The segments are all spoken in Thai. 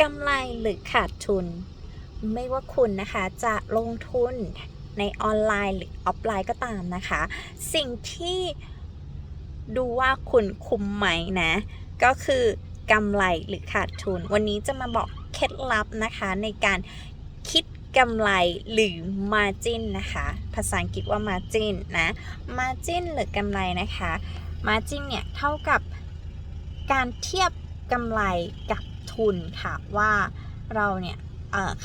กำไรหรือขาดทุน ไม่ว่าคุณนะคะจะลงทุนในออนไลน์หรือออฟไลน์ก็ตามนะคะ สิ่งที่ดูว่าคุณคุ้มไหมนะ ก็คือกำไรหรือขาดทุน วันนี้จะมาบอกเคล็ดลับนะคะในการคิดกำไรหรือ margin นะคะ ภาษาอังกฤษว่า margin นะ margin หรือกำไรนะคะ margin เนี่ย เท่ากับการเทียบกำไรกับ ทุนค่ะว่าเราเนี่ย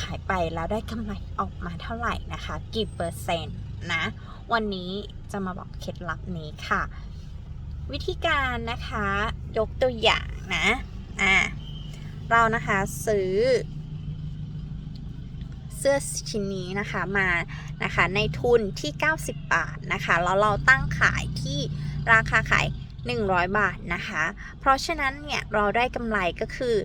ขายไปแล้วได้กำไรออกมาเท่าไหร่นะคะ กี่เปอร์เซ็นต์นะ วันนี้จะมาบอกเคล็ดลับนี้ค่ะ วิธีการนะคะยกตัวอย่างนะอ่าเรานะคะซื้อ เสื้อชิ้นนี้นะคะมานะคะในทุนที่ 90 บาทนะคะแล้วเราตั้งขายที่ราคาขาย 100 บาทนะคะ เพราะฉะนั้นเนี่ยเราได้กำไรก็คือ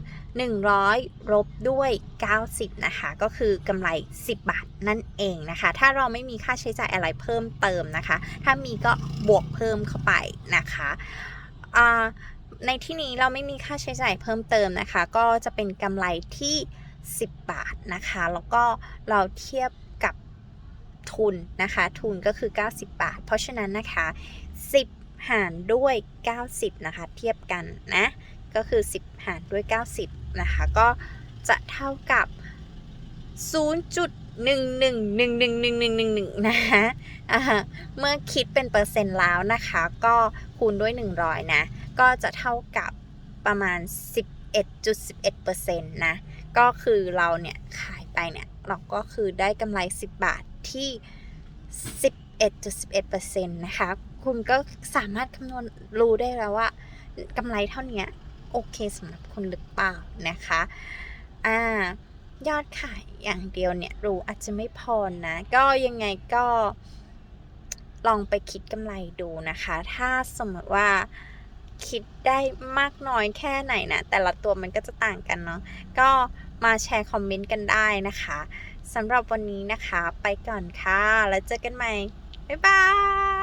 100ลบด้วย 90 นะคะ ก็คือกำไร 10 บาทนั่นเองนะคะ ถ้าเราไม่มีค่าใช้จ่ายอะไรเพิ่มเติมนะคะ ถ้ามีก็บวกเพิ่มเข้าไปนะคะในที่นี้เราไม่มีค่าใช้จ่ายเพิ่มเติมนะคะ ก็จะเป็นกำไรที่ 10 บาทนะคะ แล้วก็เราเทียบกับทุนนะคะ ทุนก็คือ 90 บาท เพราะฉะนั้นนะคะ 10 หารด้วย 90 นะคะ เทียบกันนะ ก็คือ 10 หารด้วย 90 นะคะ ก็จะเท่ากับ 0.11111111นะคะอ่าฮะเมื่อคิดเป็นเปอร์เซ็นต์แล้วนะคะ ก็คูณด้วย 100 นะ ก็จะเท่ากับประมาณ 11.11%นะ ก็คือเราเนี่ยขายไปเนี่ยเราก็คือได้กำไร 10 บาทที่ 11.11%นะคะ คุณก็สามารถคำนวณรู้ได้แล้วว่ากำไรเท่านี้โอเคสำหรับคุณหรือเปล่านะคะอ่ายอดขายอย่างเดียวเนี่ยรู้อาจจะไม่พอนะ ก็ยังไงก็ลองไปคิดกำไรดูนะคะ ถ้าสมมติว่าคิดได้มากน้อยแค่ไหนนะ แต่ละตัวมันก็จะต่างกันเนาะก็มาแชร์คอมเมนต์กันได้นะคะสำหรับวันนี้นะคะ ไปก่อนค่ะ แล้วเจอกันใหม่ บ๊ายบาย